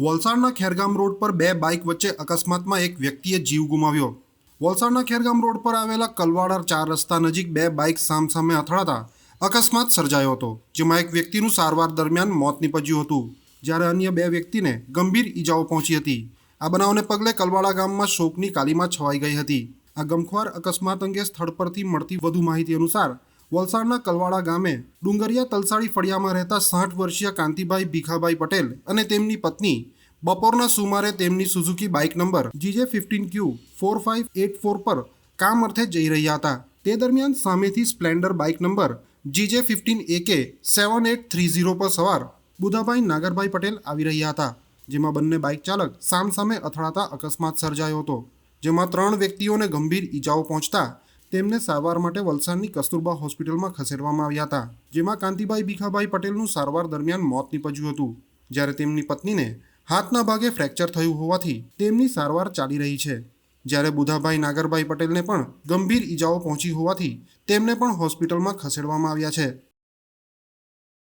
વલસાડના ખેરગામ રોડ પર બે બાઇક વચ્ચે અકસ્માતમાં એક વ્યક્તિએ જીવ ગુમાવ્યો. વલસાડના ખેરગામ રોડ પર આવેલા કલવાડા ચાર રસ્તા નજીક બે બાઇક સામસામે અથડાતા અકસ્માત સર્જાયો હતો, જેમાં એક વ્યક્તિનું સારવાર દરમિયાન મોત નીપજ્યું હતું. જ્યારે અન્ય બે વ્યક્તિને ગંભીર ઈજાઓ પહોંચી હતી. આ બનાવને પગલે કલવાડા ગામમાં શોકની કાલીમાં છવાઈ ગઈ હતી. આ ગમખ્વાર અકસ્માત અંગે સ્થળ પરથી મળતી વધુ માહિતી અનુસાર વલસાડના કલવાડા ગામે ડુંગરિયા તલસાડી ફળિયામાં રહેતા સાઠ વર્ષીય કાંતિભાઈ ભીખાભાઈ પટેલ અને તેમની પત્ની બપોરના સુમારે તેમની Suzuki bike number GJ fifteen Q four five eight four પર કામ અર્થે જઈ રહ્યા હતા. તે દરમિયાન સામેથી Splendor bike number GJ fifteen A K seven eight three zero પર સવાર બુધાભાઈ નાગરભાઈ પટેલ આવી રહ્યા હતા, જેમાં બંને બાઇક ચાલક સામસામે અથડાતા અકસ્માત સર્જાયો હતો, જેમાં ત્રણ વ્યક્તિઓને ગંભીર ઈજાઓ પહોંચતા તેમને સારવાર માટે વલસાડની કસ્તુરબા હોસ્પિટલમાં ખસેડવામાં આવ્યા હતા, જેમાં કાંતિભાઈ ભીખાભાઈ પટેલનું સારવાર દરમિયાન મોત નીપજ્યું હતું. જ્યારે તેમની પત્નીને હાથના ભાગે ફ્રેક્ચર થયું હોવાથી તેમની સારવાર ચાલી રહી છે. જ્યારે બુધાભાઈ નાગરભાઈ પટેલને પણ ગંભીર ઈજાઓ પહોંચી હોવાથી તેમને પણ હોસ્પિટલમાં ખસેડવામાં આવ્યા છે.